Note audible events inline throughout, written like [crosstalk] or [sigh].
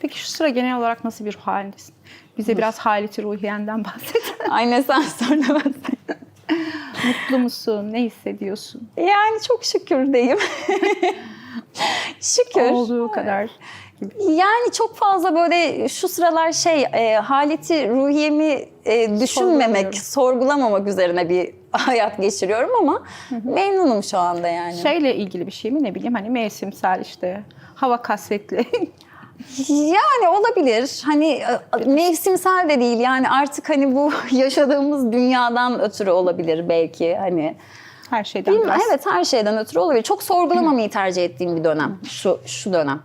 Peki şu sıra genel olarak nasıl bir halindesin? Bize biraz haleti ruhiyenden bahset. [laughs] Aynen sen sonra ben. Mutlu musun? Ne hissediyorsun? Yani çok şükür deyim. [laughs] şükür. Olduğu kadar. Yani çok fazla böyle şu sıralar şey e, haleti ruhiyemi e, düşünmemek, sorgulamamak üzerine bir [laughs] hayat geçiriyorum ama memnunum şu anda yani. Şeyle ilgili bir şey mi ne bileyim hani mevsimsel işte hava kasvetli. Yani olabilir. Hani e, mevsimsel de değil. Yani artık hani bu [laughs] yaşadığımız dünyadan ötürü olabilir belki. Hani Her şeyden bilmiyorum, biraz. evet her şeyden ötürü olabilir. Çok sorgulamamayı tercih ettiğim bir dönem. Şu şu dönem.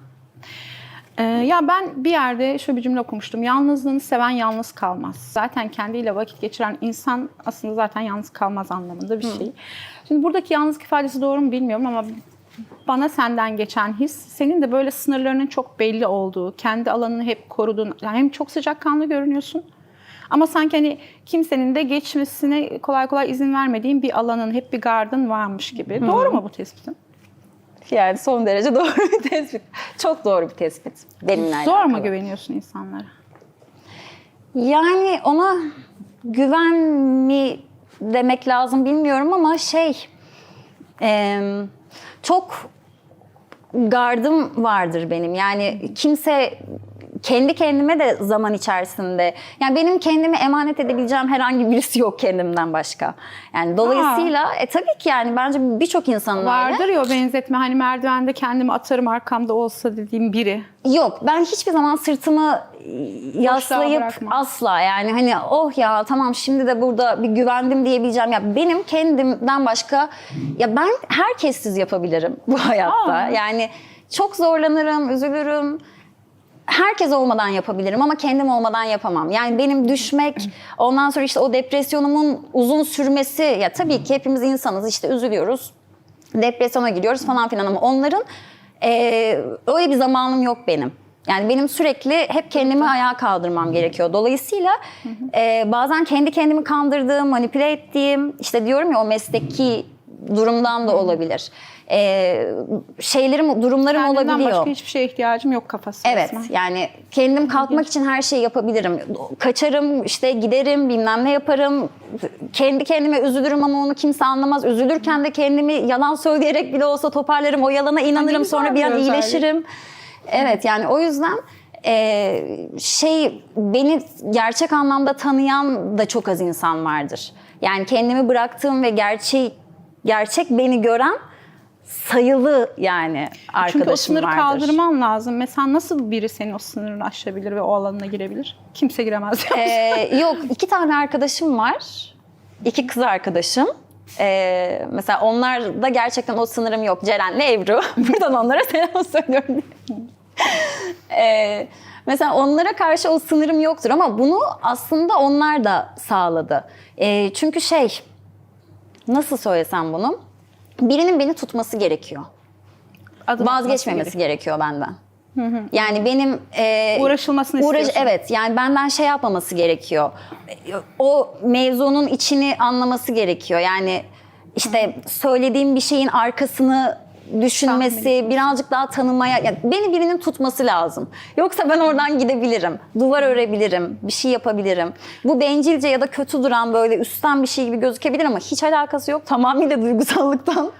Ee, ya ben bir yerde şöyle bir cümle okumuştum. Yalnızlığını seven yalnız kalmaz. Zaten kendiyle vakit geçiren insan aslında zaten yalnız kalmaz anlamında bir şey. Şimdi buradaki yalnızlık ifadesi doğru mu bilmiyorum ama bana senden geçen his senin de böyle sınırlarının çok belli olduğu, kendi alanını hep koruduğun, yani hem çok sıcakkanlı görünüyorsun ama sanki hani kimsenin de geçmesine kolay kolay izin vermediğin bir alanın, hep bir gardın varmış gibi. Doğru mu bu tespitin? Yani son derece [laughs] doğru bir tespit. Çok doğru bir tespit. Benimle Zor mu alakalı. güveniyorsun insanlara? Yani ona güven mi demek lazım bilmiyorum ama şey e, çok gardım vardır benim. Yani kimse kendi kendime de zaman içerisinde yani benim kendime emanet edebileceğim herhangi birisi yok kendimden başka. Yani dolayısıyla e tabii ki yani bence birçok insanın öyle. Vardır ya o benzetme hani merdivende kendimi atarım arkamda olsa dediğim biri. Yok ben hiçbir zaman sırtımı yaslayıp asla yani hani oh ya tamam şimdi de burada bir güvendim diyebileceğim ya benim kendimden başka ya ben herkessiz yapabilirim bu hayatta. Aa. Yani çok zorlanırım, üzülürüm. Herkes olmadan yapabilirim ama kendim olmadan yapamam. Yani benim düşmek, ondan sonra işte o depresyonumun uzun sürmesi ya tabii ki hepimiz insanız işte üzülüyoruz. Depresyona giriyoruz falan filan ama onların eee, öyle bir zamanım yok benim. Yani benim sürekli hep kendimi ayağa kaldırmam gerekiyor. Dolayısıyla eee, bazen kendi kendimi kandırdığım, manipüle ettiğim, işte diyorum ya o mesleki durumdan da olabilir. Eee, şeylerim, durumlarım Kendimden olabiliyor. başka hiçbir şeye ihtiyacım yok kafası. Evet resmen. yani kendim kalkmak için her şeyi yapabilirim. Kaçarım işte giderim bilmem ne yaparım. Kendi kendime üzülürüm ama onu kimse anlamaz. Üzülürken de kendimi yalan söyleyerek bile olsa toparlarım. O yalana inanırım sonra bir an özellik. Evet yani o yüzden e, şey beni gerçek anlamda tanıyan da çok az insan vardır. Yani kendimi bıraktığım ve gerçek gerçek beni gören sayılı yani arkadaşım Çünkü o sınırı vardır. kaldırman lazım. Mesela nasıl biri senin o sınırını aşabilir ve o alanına girebilir? Kimse giremez. Ee, [laughs] yok iki tane arkadaşım var. İki kız arkadaşım. Ee, mesela onlar da gerçekten o sınırım yok. Ceren'le Ebru. [laughs] Buradan onlara selam söylüyorum. [laughs] Ee, mesela onlara karşı o sınırım yoktur ama bunu aslında onlar da sağladı. Ee, çünkü şey nasıl söylesem bunu? Birinin beni tutması gerekiyor. Adım Vazgeçmemesi gerekiyor. benden. Yani benim e, Uğraşılmasını uğraş- istiyorsun. Evet yani benden şey yapmaması gerekiyor. O mevzunun içini anlaması gerekiyor. Yani işte söylediğim bir şeyin arkasını düşünmesi, Tahmin birazcık daha tanımaya, yani beni birinin tutması lazım. Yoksa ben oradan gidebilirim, duvar örebilirim, bir şey yapabilirim. Bu bencilce ya da kötü duran böyle üstten bir şey gibi gözükebilir ama hiç alakası yok. Tamamıyla duygusallıktan